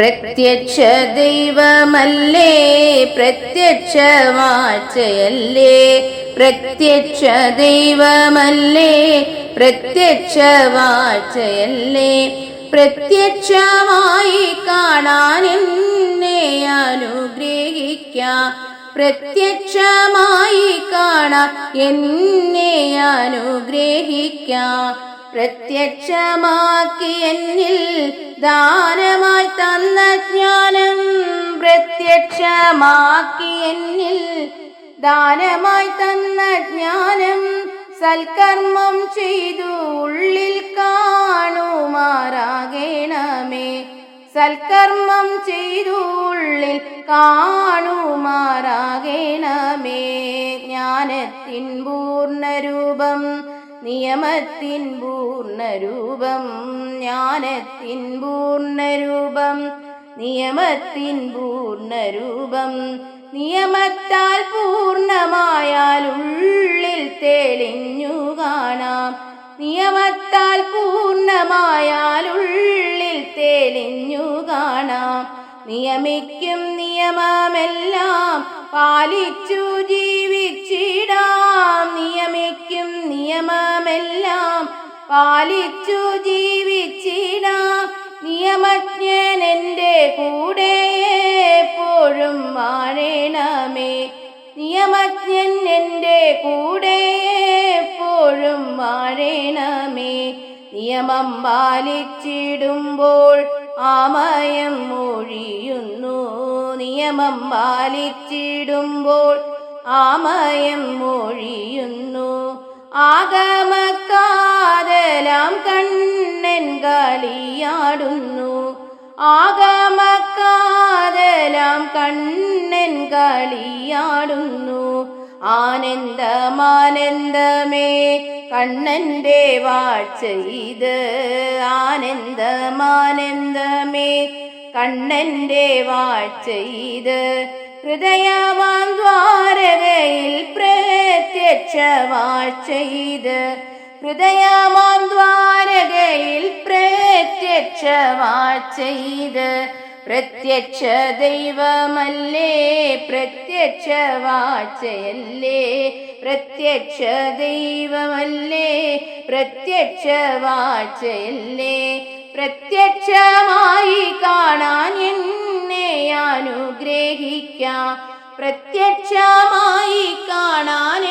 പ്രത്യക്ഷ ദൈവമല്ലേ? പ്രത്യക്ഷ വാഴ്ചയല്ലേ പ്രത്യക്ഷ ദൈവമല്ലേ? പ്രത്യക്ഷ വാഴ്ചയല്ലേ പ്രത്യക്ഷമായി കാണാൻ എന്നെ അനുഗ്രഹിക്കാം. പ്രത്യക്ഷമായി കാണാൻ എന്നെ അനുഗ്രഹിക്കാം. പ്രത്യക്ഷമാക്കി എന്നിൽ ദാനമായി തന്ന ജ്ഞാനം പ്രത്യക്ഷമാക്കി എന്നിൽ ദാനമായി തന്ന ജ്ഞാനം സൽക്കർമ്മം ചെയ്തു ഉള്ളിൽ കാണുമാറാകണമേ. സൽക്കർമ്മം ചെയ്തു ഉള്ളിൽ കാണുമാറാകണമേ. ജ്ഞാനത്തിൻ പൂർണരൂപം നിയമത്തിൻ പൂർണരൂപം ജ്ഞാനത്തിൻ പൂർണരൂപം നിയമത്തിൻ പൂർണരൂപം. നിയമത്താൽ പൂർണമായാൽ ഉള്ളിൽ തെളിഞ്ഞു കാണാം. നിയമത്താൽ പൂർണമായാൽ ഉള്ളിൽ തെളിഞ്ഞു കാണാം. നിയമിക്കും നിയമമെല്ലാം പാലിച്ചു ജീവിച്ചിടാം. നിയമമെല്ലാം പാലിച്ചു ജീവിച്ചിടാം. നിയമജ്ഞൻ എന്റെ കൂടെ എപ്പോഴും വാഴണമേ നിയമജ്ഞൻ എന്റെ കൂടെ എപ്പോഴും വാഴണമേ നിയമം പാലിച്ചിടുമ്പോൾ ആമയം മൊഴിയുന്നു നിയമം പാലിച്ചിടുമ്പോൾ ആമയം മൊഴിയുന്നു കളിയാടുന്നു ആഗമക്കാതെല്ലാം കണ്ണൻ കളിയാടുന്നു. ആനന്ദമാനന്ദമേ കണ്ണന്റെ വാഴ്ചയിത് ആനന്ദമാനന്ദമേ കണ്ണന്റെ വാഴ്ചയിത് ഹൃദയവാം ദ്വാരകയിൽ പ്രത്യക്ഷ വാഴ്ചയിത് ഹൃദയമാം ദ്വാരകയിൽ പ്രത്യക്ഷ വാഴ്ചയിത് പ്രത്യക്ഷ ദൈവമല്ലേ? പ്രത്യക്ഷ വാഴ്ചയല്ലേ പ്രത്യക്ഷ ദൈവമല്ലേ? പ്രത്യക്ഷ വാഴ്ചയല്ലേ പ്രത്യക്ഷമായി കാണാൻ എന്നെ അനുഗ്രഹിക്കാം. പ്രത്യക്ഷമായി കാണാൻ